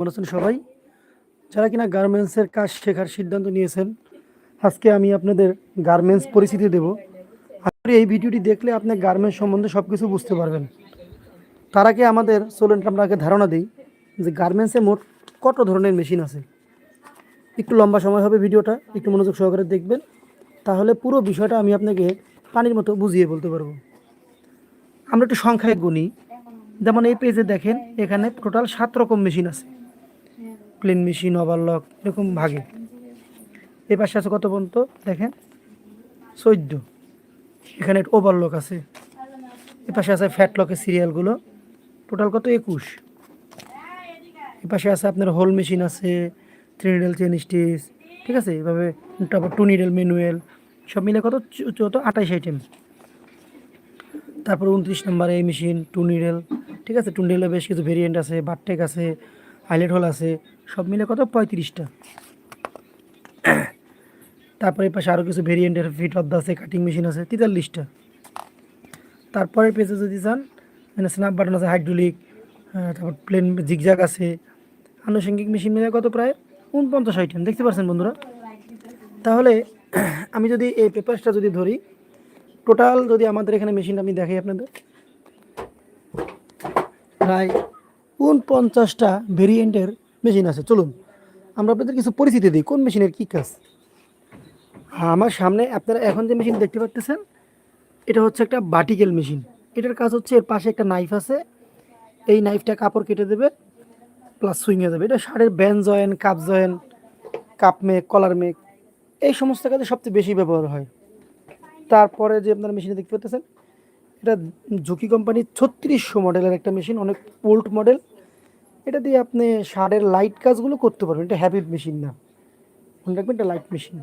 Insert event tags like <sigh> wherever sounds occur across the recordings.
ভালো আছেন সবাই? যারা কিনা গার্মেন্টসের কাজ শেখার সিদ্ধান্ত নিয়েছেন, আজকে আমি আপনাদের গার্মেন্টস পরিস্থিতি দেব। আপনি এই ভিডিওটি দেখলে আপনি গার্মেন্টস সম্বন্ধে সব কিছু বুঝতে পারবেন। তার আগে আমাদের চলুন আপনাকে ধারণা দিই যে গার্মেন্টসে মোট কত ধরনের মেশিন আছে। একটু লম্বা সময় হবে ভিডিওটা, একটু মনোযোগ সহকারে দেখবেন। তাহলে পুরো বিষয়টা আমি আপনাকে পানির মতো বুঝিয়ে বলতে পারব। আমরা একটু সংখ্যায় গুনি। যেমন এই পেজে দেখেন, এখানে টোটাল সাত রকম মেশিন আছে। প্লেন মেশিন ওভারলক এরকম ভাগে। এই পাশে আছে কত পর্যন্ত? দেখেন। চোদ্দ। এখানে ওভারলক আছে। এ পাশে আছে ফ্যাটলকের সিরিয়ালগুলো টোটাল কত? একুশ। এ পাশে আছে আপনার হোল মেশিন আছে থ্রি নিডেল চেন স্টিচ ঠিক আছে? এভাবে তারপর টু নিডেল ম্যানুয়াল সব মিলে কত? চৌদ্দ, আঠাইশ আইটেম তারপর উনত্রিশ নম্বর এই মেশিন টু নিডেল ঠিক আছে? টু নিডেলে বেশ কিছু ভেরিয়েন্ট আছে বারটেক আছে হাইলাইট হোল আছে। সব মিলে কত? পঁয়ত্রিশটা। তারপরে পাশে আরও কিছু ভেরিয়েন্টের ফিট অফ আছে কাটিং মেশিন আছে, তেতাল্লিশটা। তারপরের পেজে যদি যান মানে স্ন্যাপ বাটন আছে হাইড্রোলিক তারপর প্লেন জিগজাগ আছে। আনুষঙ্গিক মেশিন মিলে কত প্রায়? উনপঞ্চাশ আইটেম দেখতে পাচ্ছেন বন্ধুরা? তাহলে <clears throat> আমি যদি এই পেপারসটা যদি ধরি টোটাল যদি আমাদের এখানে মেশিন আমি দেখাই আপনাদের। প্রায় উনপঞ্চাশটা ভেরিয়েন্টের মেশিন আছে, চলুন। আমরা আপনাদের কিছু পরিচিতি দিই, কোন মেশিনের কী কাজ? আমার সামনে আপনারা এখন যে মেশিন দেখতে পাচ্ছেন এটা হচ্ছে একটা বাটিকেল মেশিন। এটার কাজ হচ্ছে এর পাশে একটা নাইফ আছে। এই নাইফটা কাপড় কেটে দেবে প্লাস সুইংয়ে দেবে। এটা শাড়ির band join cup join cup make collar make এই সমস্ত কাজে সবচেয়ে বেশি ব্যবহার হয়। তারপরে যে আপনারা মেশিনে দেখতে পাচ্ছেন এটা ঝুঁকি কোম্পানির ছত্রিশশো মডেলের একটা মেশিন, অনেক ওল্ড মডেল এটা দিয়ে আপনি সারের লাইট কাজগুলো করতে পারবেন। এটা হ্যাভি মেশিন না। মনে রাখবেন এটা লাইট মেশিন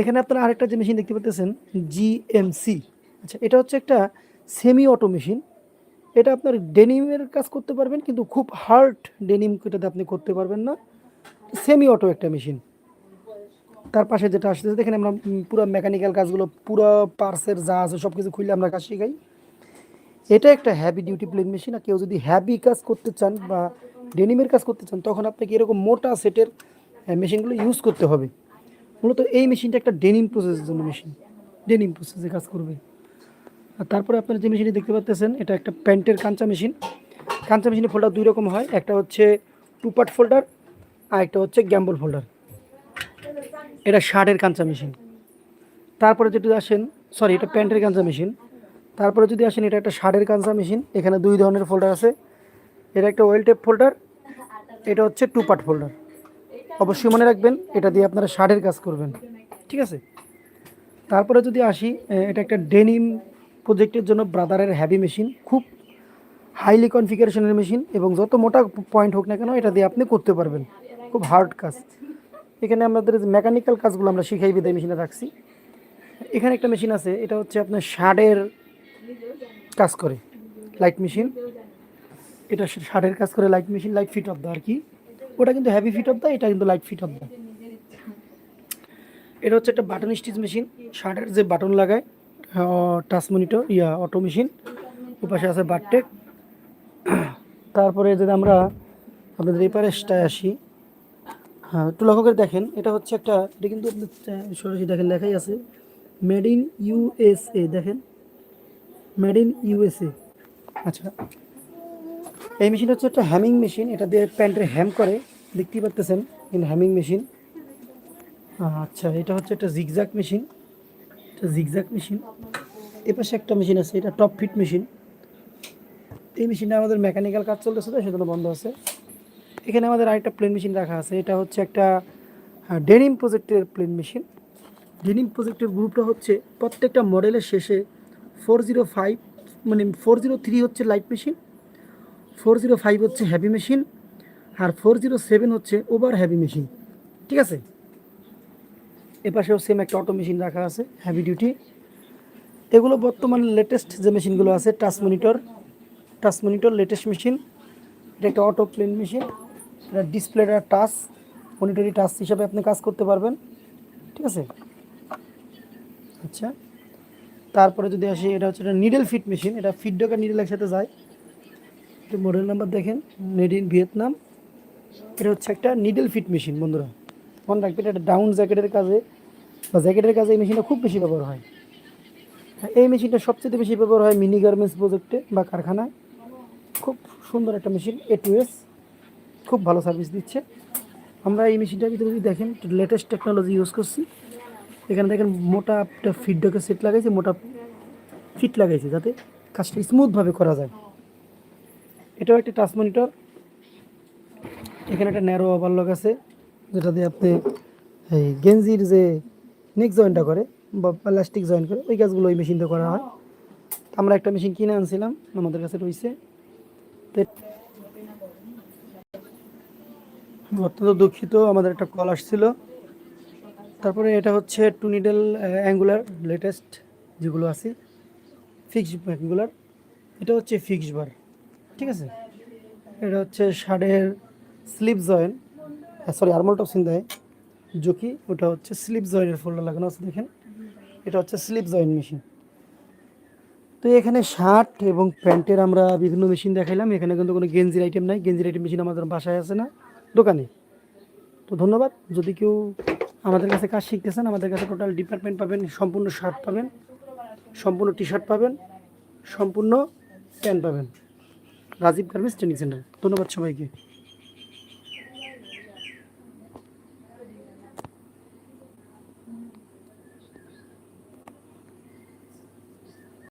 এখানে আপনারা আরেকটা যে মেশিন দেখতে পাচ্ছেন জিএমসি আচ্ছা এটা হচ্ছে একটা সেমি অটো মেশিন এটা আপনার ডেনিমের কাজ করতে পারবেন, কিন্তু খুব হার্ড ডেনিম এটাতে আপনি করতে পারবেন না। সেমি অটো একটা মেশিন তার পাশে যেটা আসতেছে, দেখেন আমরা পুরো মেকানিক্যাল কাজগুলো, পুরো পার্সের যা আছে সব কিছু খুললে আমরা কাজ শিখাই। এটা একটা হ্যাভি ডিউটি প্লেন মেশিন আর কেউ যদি হ্যাভি কাজ করতে চান বা ডেনিমের কাজ করতে চান, তখন আপনাকে এরকম মোটা সেটের মেশিনগুলো ইউজ করতে হবে। মূলত এই মেশিনটা একটা ডেনিম প্রসেসের জন্য মেশিন ডেনিম প্রসেসে কাজ করবে। আর তারপরে আপনারা যে মেশিনটি দেখতে পাচ্ছেন এটা একটা প্যান্টের কাঞ্চা মেশিন কাঞ্চা মেশিনের ফোল্ডার দুই রকম হয়, একটা হচ্ছে টু পার্ট ফোল্ডার আর একটা হচ্ছে গ্যাম্বল ফোল্ডার এটা শার্টের কাঞ্চা মেশিন তারপরে যদি আসেন সরি এটা প্যান্টের কাঞ্চা মেশিন তারপরে যদি আসেন, এটা একটা শার্টের কাঞ্চা মেশিন। এখানে দুই ধরনের ফোল্ডার আছে। এটা একটা ওয়েল টেপ ফোল্ডার এটা হচ্ছে টু পার্ট ফোল্ডার অবশ্যই মনে রাখবেন, এটা দিয়ে আপনারা শার্টের কাজ করবেন। ঠিক আছে? তারপরে যদি আসি এটা একটা ডেনিম প্রজেক্টের জন্য ব্রাদারের হ্যাভি মেশিন খুব হাইলি কনফিগারেশনের মেশিন এবং যত মোটা পয়েন্ট হোক না কেন, এটা দিয়ে আপনি করতে পারবেন। খুব হার্ড কাজ। এখানে আমাদের মেকানিক্যাল কাজগুলো আমরা শিখাই বিদায় মেশিনে রাখছি। এখানে একটা মেশিন আছে, এটা হচ্ছে আপনার শার্টের কাজ করে লাইট মেশিন এটা শার্টের কাজ করে light machine light feed off the আর কি? ওটা কিন্তু হ্যাভি ফিট অফ দা এটা কিন্তু লাইট ফিট অফ দা এটা হচ্ছে একটা বাটন স্টিচ মেশিন শার্টের যে বাটন লাগায় touch monitor yeah auto machine ওপাশে আছে বারটেক তারপরে যদি আমরা আপনাদের এই পারেসটায় আসি হ্যাঁ একটু লক্ষ্য করে দেখেন, এটা হচ্ছে একটা, এটা কিন্তু আপনি সরাসরি দেখেন, লেখাই আছে মেড ইন ইউএসএ দেখেন। মেড ইন ইউএসএ আচ্ছা এই মেশিনটা হচ্ছে একটা হ্যামিং মেশিন। এটা দিয়ে প্যান্টের হ্যাম করে, দেখতেই পারতেছেন, কিন্তু হ্যামিং মেশিন। আচ্ছা এটা হচ্ছে একটা জিগজ্যাক মেশিন। এটা জিগজ্যাক মেশিন। এ পাশে একটা মেশিন আছে, এটা টপ ফিট মেশিন। এই মেশিনটা আমাদের মেকানিক্যাল কাজ চলতেছে তো, সেজন্য বন্ধ আছে। এখানে আমাদের আরেকটা প্লেন মেশিন রাখা আছে, এটা হচ্ছে একটা ডেনিম প্রজেক্টের প্লেন মেশিন ডেনিম প্রজেক্টের গ্রুপটা হচ্ছে প্রত্যেকটা মডেলের শেষে ফোর জিরো ফাইভ মানে ফোর জিরো থ্রি হচ্ছে light machine four zero five হচ্ছে হ্যাভি মেশিন আর ফোর জিরো সেভেন হচ্ছে ওভার হ্যাভি মেশিন ঠিক আছে? এপাশেও সেম একটা অটো মেশিন রাখা আছে হ্যাভি ডিউটি এগুলো বর্তমানে লেটেস্ট যে মেশিনগুলো আছে touch monitor touch monitor latest machine এটা একটা অটো প্লেন মেশিন এটা ডিসপ্লেটা টাচ মনিটরি টাচ হিসাবে আপনি কাজ করতে পারবেন। ঠিক আছে? আচ্ছা। তারপরে যদি আসি, এটা হচ্ছে একটা নিডেল ফিট মেশিন এটা ফিট নিডেল একসাথে যায়। মডেল নাম্বার দেখেন মেড ইন ভিয়েতনাম এটা হচ্ছে একটা নিডেল ফিট মেশিন বন্ধুরা। মনে রাখবেন, এটা ডাউন জ্যাকেটের কাজে, বা জ্যাকেটের কাজে এই মেশিনটা খুব বেশি ব্যবহার হয়। এই মেশিনটা সবচেয়ে বেশি ব্যবহার হয় মিনি গার্মেন্টস প্রজেক্টে বা কারখানায়। খুব সুন্দর একটা মেশিন এ টু এস খুব ভালো সার্ভিস দিচ্ছে। আমরা এই মেশিনটার ভিতরে যদি দেখেন লেটেস্ট টেকনোলজি ইউজ করছি। এখানে দেখেন মোটা একটা ফিডব্যাকের সেট লাগাইছে, মোটা ফিট লাগাইছে যাতে কাজটা স্মুথভাবে করা যায়। এটাও একটা টাচ মনিটর এখানে একটা ন্যারো ওভারলক আছে, যেটা দিয়ে আপনি এই গেঞ্জির যে নেক জয়েন্টটা করে বা প্লাস্টিক জয়েন করে, ওই কাজগুলো ওই মেশিনতে করা হয়। আমরা একটা মেশিন কিনে আনছিলাম, আমাদের কাছে রয়েছে। অত্যন্ত দুঃখিত, আমাদের একটা কল আসছিল। তারপরে এটা হচ্ছে টু নিডেল অ্যাঙ্গুলার লেটেস্ট যেগুলো আছে, ফিক্সড অ্যাঙ্গুলার। এটা হচ্ছে ফিক্স বার, ঠিক আছে? এটা হচ্ছে শার্টের স্লিপ জয়েন সরি আর্মল টপসিন দেয় জকি ওটা হচ্ছে স্লিপ জয়েনের ফোল্ডার লাগানো আছে, দেখেন। এটা হচ্ছে স্লিপ জয়েন মেশিন। তো এখানে শার্ট এবং প্যান্টের আমরা বিভিন্ন মেশিন দেখাইলাম, এখানে কিন্তু কোনো গেঞ্জির আইটেম নাই, গেঞ্জির আইটেম মেশিন আমাদের বাসায় আছে না, দোকানে। তো ধন্যবাদ, যদি কেউ আমাদের কাছে কাজ শিখতেছেন, আমাদের কাছে টোটাল ডিপার্টমেন্ট পাবেন, সম্পূর্ণ শার্ট পাবেন, সম্পূর্ণ টি শার্ট পাবেন, সম্পূর্ণ প্যান্ট পাবেন। রাজীব গার্মেন্টস ট্রেনিং সেন্টার ধন্যবাদ সবাইকে।